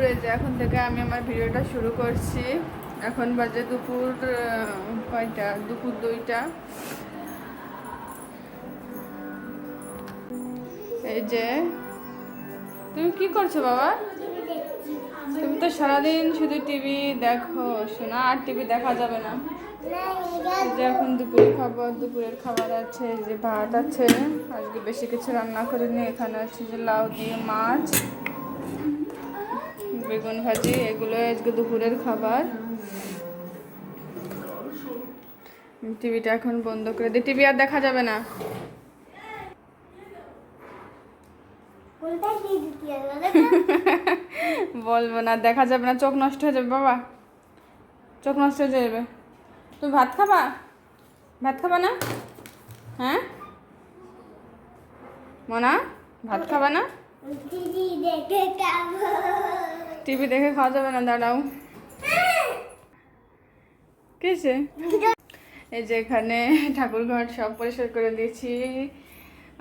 দুপুরে যে এখন থেকে আমি আমার ভিডিওটা শুরু করছি। এখন বাজে দুপুর কয়টা? দুপুর দুইটা। এই যে, তুমি কি করছ বাবা? তুমি তো সারাদিন শুধু টিভি দেখো, শোনা, আর টিভি দেখা যাবে না। যে এখন দুপুরে খাবার, দুপুরের খাবার আছে যে ভাত আছে। আজকে বেশি কিছু রান্না করিনি, এখানে আছে যে লাউ দিয়ে মাছ। বেগুন ভাজি এগুলো আজকে দুপুরের খাবার। টিভিটা এখন বন্ধ করে দিই টিভি আর দেখা যাবে না। বলব না দেখা যাবে না চোখ নষ্ট হয়ে যাবে বাবা। চোখ নষ্ট হয়ে যাবে। তুমি ভাত খাবা? ভাত খাবা না? হ্যাঁ? মনা ভাত খাবা না? টিভি দেখে খাওয়া যাবে না, দাঁড়াও। কিসে এই যে এখানে ঠাকুর ঘর সব পরিষ্কার করে দিয়েছি।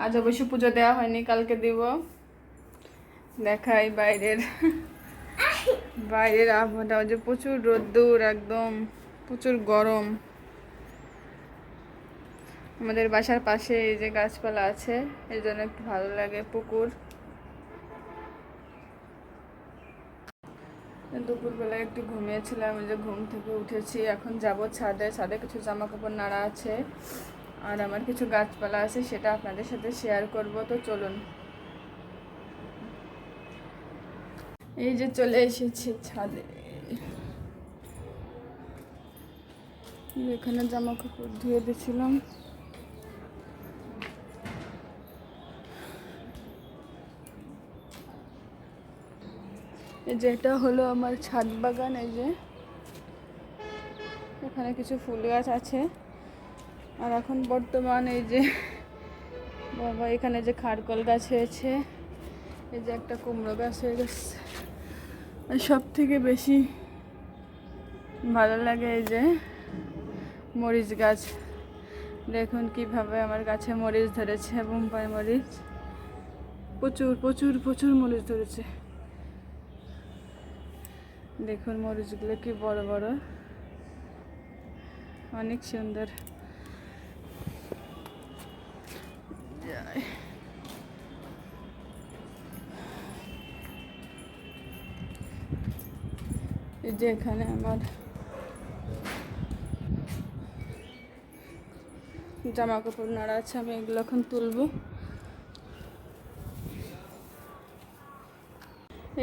আজ অবশ্য পুজো দেওয়া হয়নি, কালকে দিব। দেখাই বাইরের বাইরের আবহাওয়াটা যে প্রচুর রোদ্দুর, একদম প্রচুর গরম। আমাদের বাসার পাশে এই যে গাছপালা আছে এই জন্য একটু ভালো লাগে পুকুর। দুপুরবেলায় একটু ঘুমিয়েছিলাম যে ঘুম থেকে উঠেছি। এখন যাব ছাদে। ছাদে কিছু জামা কাপড় নাড়া আছে আর আমার কিছু গাছপালা আছে, সেটা আপনাদের সাথে শেয়ার করব। তো চলুন। এই যে চলে এসেছি ছাদে। এখানে জামা কাপড় ধুয়ে দিয়েছিলাম। এই যে এটা হলো আমার ছাদ বাগান, এই যে। এখানে কিছু ফুল গাছ আছে। আর এখন বর্তমান এই যে, বাবা, এখানে যে খারকল গাছ হয়েছে, এই যে একটা কুমড়ো গাছ হয়ে গেছে। আর সব থেকে বেশি ভালো লাগে এই যে মরিচ গাছ। দেখুন কীভাবে আমার গাছে মরিচ ধরেছে, বোম্বাই মরিচ। প্রচুর প্রচুর প্রচুর মরিচ ধরেছে। দেখুন মরিচগুলো কি বড় বড় অনেক সুন্দর যাই। এই যে এখানে আমার জামা কাপড় নাড়া আছে, আমি এগুলো এখন তুলবো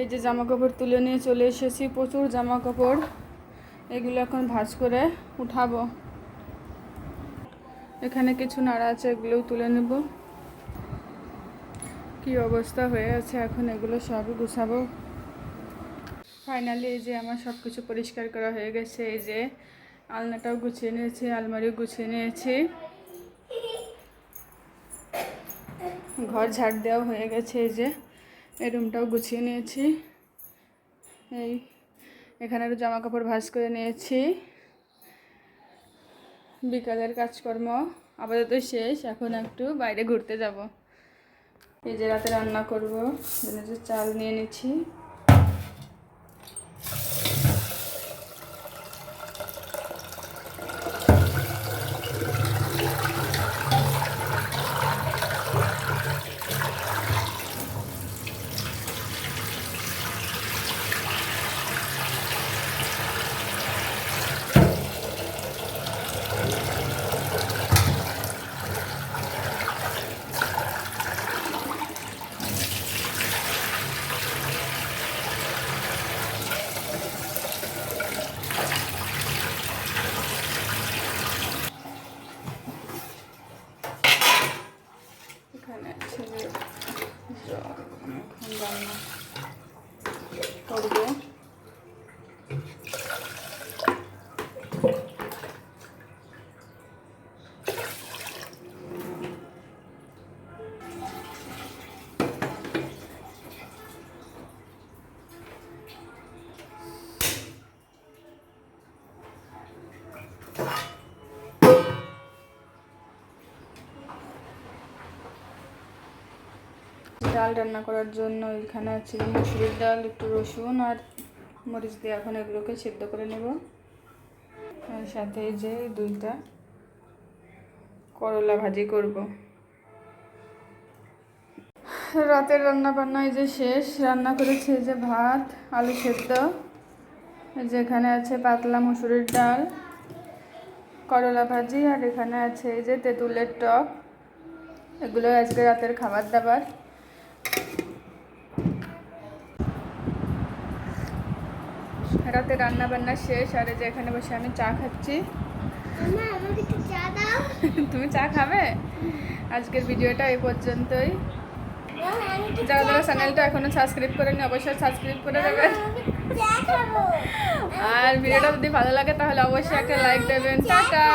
এই যে জামা কাপড় তুলে নিয়ে চলে এসেছি, প্রচুর জামা কাপড় এগুলো এখন ভাঁজ করে উঠাবো। এখানে কিছু নাড়া আছে, এগুলোও তুলে নেব। কি অবস্থা হয়ে আছে এখন, এগুলো সবই গুছাবো। ফাইনালি এই যে আমার সব কিছু পরিষ্কার করা হয়ে গেছে, এই যে আলনাটাও গুছিয়ে নিয়েছি, আলমারিও গুছিয়ে নিয়েছি। ঘর ঝাড় দেওয়া হয়ে গেছে, এই যে। এই রুমটাও গুছিয়ে নিয়েছি। এই, এখানে জামা কাপড় ভাজ করে নিয়েছি। বিকালের কাজকর্ম আপাতত শেষ, এখন একটু বাইরে ঘুরতে যাব। এই যে রাতে রান্না করব চাল নিয়ে নিচ্ছি। এখানে ছেলে যা ডাল রান্না করার জন্য এখানে আছে মুসুরির ডাল, একটু রসুন আর মরিচ দিয়ে এখন এগুলোকে সিদ্ধ করে নেব। আর সাথে যে দুইটা করলা ভাজি করব। রাতের রান্না বান্না এই যে শেষ, রান্না করেছি এই যে ভাত, আলু সেদ্ধ। এই যে এখানে আছে পাতলা মুসুরির ডাল, করলা ভাজি আর এখানে আছে এই যে তেঁতুলের টক। এগুলো আজকে রাতের খাবার দাবার। রাতে রান্না বান্না শেষ আর যে এখানে বসে আমি চা খাচ্ছি। তুমি চা খাবে? আজকের ভিডিওটা এই পর্যন্তই। যারা যারা চ্যানেলটা এখনও সাবস্ক্রাইব করেনি অবশ্যই সাবস্ক্রাইব করে দেবেন আর ভিডিওটা যদি ভালো লাগে তাহলে অবশ্যই একটা লাইক দেবেন। টাটা।